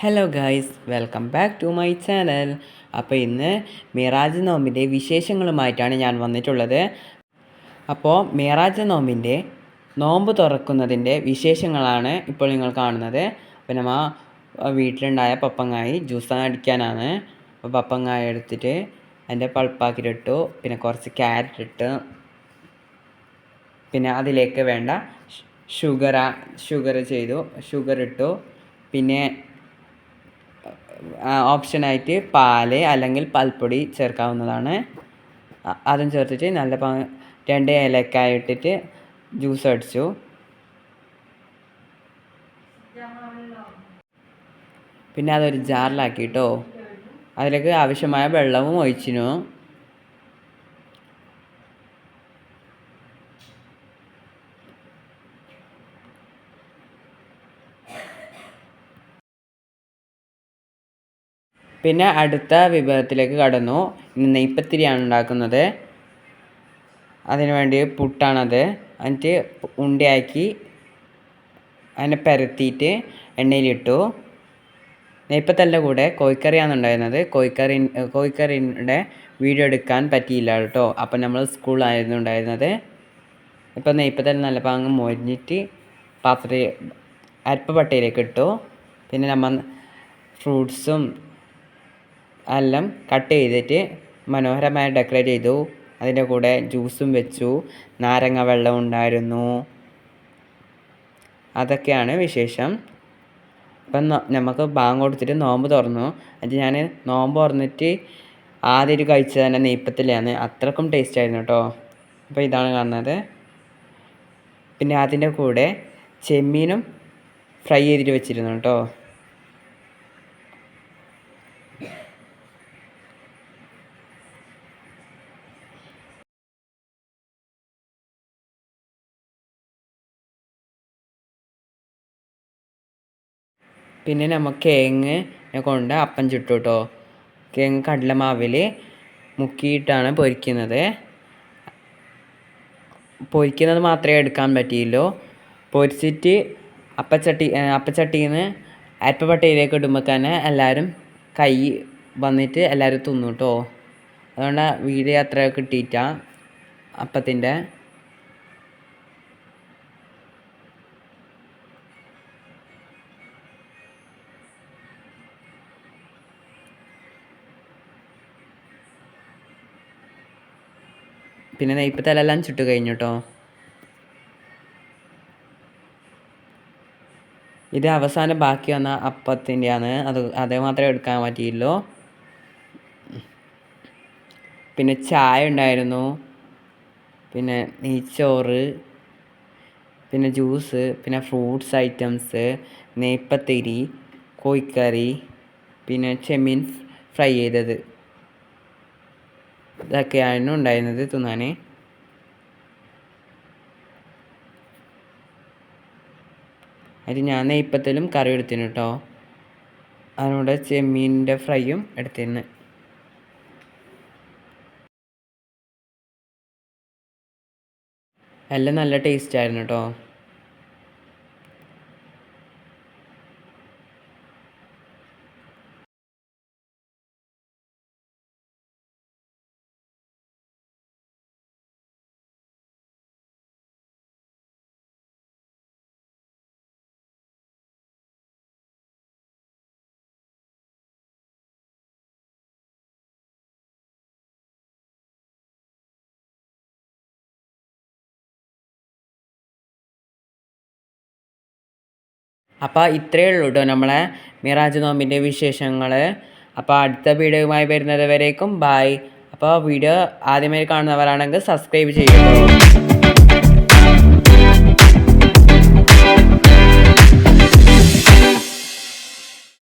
Hello guys welcome back to my channel അപ്പോൾ ഇന്ന് മിറാജ് നോമ്പിന്റെ വിശേഷങ്ങളുമായിട്ടാണ് ഞാൻ വന്നിട്ടുള്ളത്. അപ്പോൾ മിറാജ് നോമ്പിന്റെ നോമ്പ് തുറക്കുന്നതിന്റെ വിശേഷങ്ങളാണ് ഇപ്പോൾ നിങ്ങൾ കാണുന്നത്. പിന്നെ ആ വീട്ടിലുണ്ടായ പപ്പങ്ങായി ജ്യൂസ് അടിക്കാനാണ്. അപ്പോൾ പപ്പങ്ങായ എടുത്തിട്ട് അതിന്റെ പൾപ്പാക്കിയിട്ടിട്ടു പിന്നെ കുറച്ച് ക്യാരറ്റ് ഇട്ട്. പിന്നെ അതിലേക്ക് വേണ്ട ഷുഗർ ഷുഗർ ചെയ്തു. ഷുഗർ ഇട്ടു പിന്നെ ഓപ്ഷനായിട്ട് പാൽ അല്ലെങ്കിൽ പൽപ്പൊടി ചേർക്കാവുന്നതാണ്. അതും ചേർത്തിട്ട് നല്ല രണ്ട് ഏലക്കായ ഇട്ടിട്ട് ജ്യൂസ് അടിച്ചു. പിന്നെ അതൊരു ജാറിലാക്കിട്ടോ. അതിലേക്ക് ആവശ്യമായ വെള്ളവും ഒഴിച്ചിനു പിന്നെ അടുത്ത വിഭവത്തിലേക്ക് കടന്നു. നെയ്പ്പത്തിരിയാണ് ഉണ്ടാക്കുന്നത്. അതിനു വേണ്ടി പുട്ടാണത്. എന്നിട്ട് ഉണ്ടയാക്കി അതിനെ പരത്തിയിട്ട് എണ്ണയിലിട്ടു. നെയ്പ്പത്തലിന്റെ കൂടെ കോഴിക്കറിയാണ് ഉണ്ടായിരുന്നത്. കോഴിക്കറി കോഴിക്കറിയുടെ വീഡിയോ എടുക്കാൻ പറ്റിയില്ല കേട്ടോ. അപ്പം നമ്മൾ സ്കൂളിലായിരുന്നു ഉണ്ടായിരുന്നത്. ഇപ്പം നെയ്പ്പത്തൽ നല്ല പാങ്ങ് മൊരിഞ്ഞിട്ട് പാത്രത്തിൽ അരപ്പപ്പട്ടയിലേക്ക് ഇട്ടു. പിന്നെ നമ്മൾ ഫ്രൂട്ട്സും എല്ലാം കട്ട് ചെയ്തിട്ട് മനോഹരമായി ഡെക്കറേറ്റ് ചെയ്തു. അതിന്റെ കൂടെ ജ്യൂസും വെച്ചു. നാരങ്ങ വെള്ളം ഉണ്ടായിരുന്നു. അതൊക്കെയാണ് വിശേഷം. ഇപ്പം നമുക്ക് ബാങ്ക് കൊടുത്തിട്ട് നോമ്പ് തുറന്നു. അത് ഞാൻ നോമ്പ് തുറന്നിട്ട് ആദ്യമായിട്ട് കഴിച്ചത് തന്നെ നെയ്പ്പത്തിലാണ് അത്രക്കും ടേസ്റ്റ് ആയിരുന്നു കേട്ടോ അപ്പോൾ ഇതാണ് കാണുന്നത്. പിന്നെ അതിന്റെ കൂടെ ചെമ്മീനും ഫ്രൈ ചെയ്തിട്ട് വെച്ചിരുന്നു കേട്ടോ പിന്നെ നമുക്ക് കേങ്ങ് കൊണ്ട് അപ്പം ചുട്ടു കേട്ടോ കേങ്ങ് കടലമാവിൽ മുക്കിയിട്ടാണ് പൊരിക്കുന്നത്. പൊരിക്കുന്നത് മാത്രമേ എടുക്കാൻ പറ്റിയുള്ളൂ. പൊരിച്ചിട്ട് അപ്പച്ചട്ടി അപ്പച്ചട്ടിയിൽ നിന്ന് അരപ്പപ്പട്ടയിലേക്ക് ഇടുമ്പോൾ തന്നെ എല്ലാവരും കൈ വന്നിട്ട് എല്ലാവരും തിന്നു കേട്ടോ അതുകൊണ്ട് വീഡിയോ അത്ര കിട്ടിയിട്ടാണ് അപ്പത്തിന്റെ പിന്നെ നെയ്പ്പ് തലെല്ലാം ചുട്ട് കഴിഞ്ഞു കേട്ടോ ഇത് അവസാനം ബാക്കി വന്ന അപ്പത്തിന്റെയാണ്. അത് അതേ മാത്രമേ എടുക്കാൻ പറ്റിയില്ലോ പിന്നെ ചായ ഉണ്ടായിരുന്നു. പിന്നെ നെയ്ച്ചോറ്. പിന്നെ ജ്യൂസ്. പിന്നെ ഫ്രൂട്ട്സ് ഐറ്റംസ്. നെയ്പ്പത്തിരി കോഴിക്കറി. പിന്നെ ചെമ്മീൻ ഫ്രൈ ചെയ്തത്. ഇതൊക്കെയാണ് ഉണ്ടായിരുന്നത് തിന്നാൻ അതിന് ഞാൻ നെയ്പ്പത്തലും കറി എടുത്തിന് കേട്ടോ. അതിനോട് ചെമ്മീനിന്റെ ഫ്രൈയും എടുത്തിരുന്നു. എല്ലാം നല്ല ടേസ്റ്റ് ആയിരുന്നു കേട്ടോ. അപ്പോൾ ഇത്രയേ ഉള്ളൂ കേട്ടോ നമ്മളെ മിറാജ് നോമ്പിന്റെ വിശേഷങ്ങൾ അപ്പോൾ അടുത്ത വീഡിയോയുമായി വരുന്നത് വരേക്കും. ബായ് അപ്പോൾ വീഡിയോ ആദ്യമായി കാണുന്നവരാണെങ്കിൽ സബ്സ്ക്രൈബ് ചെയ്യുക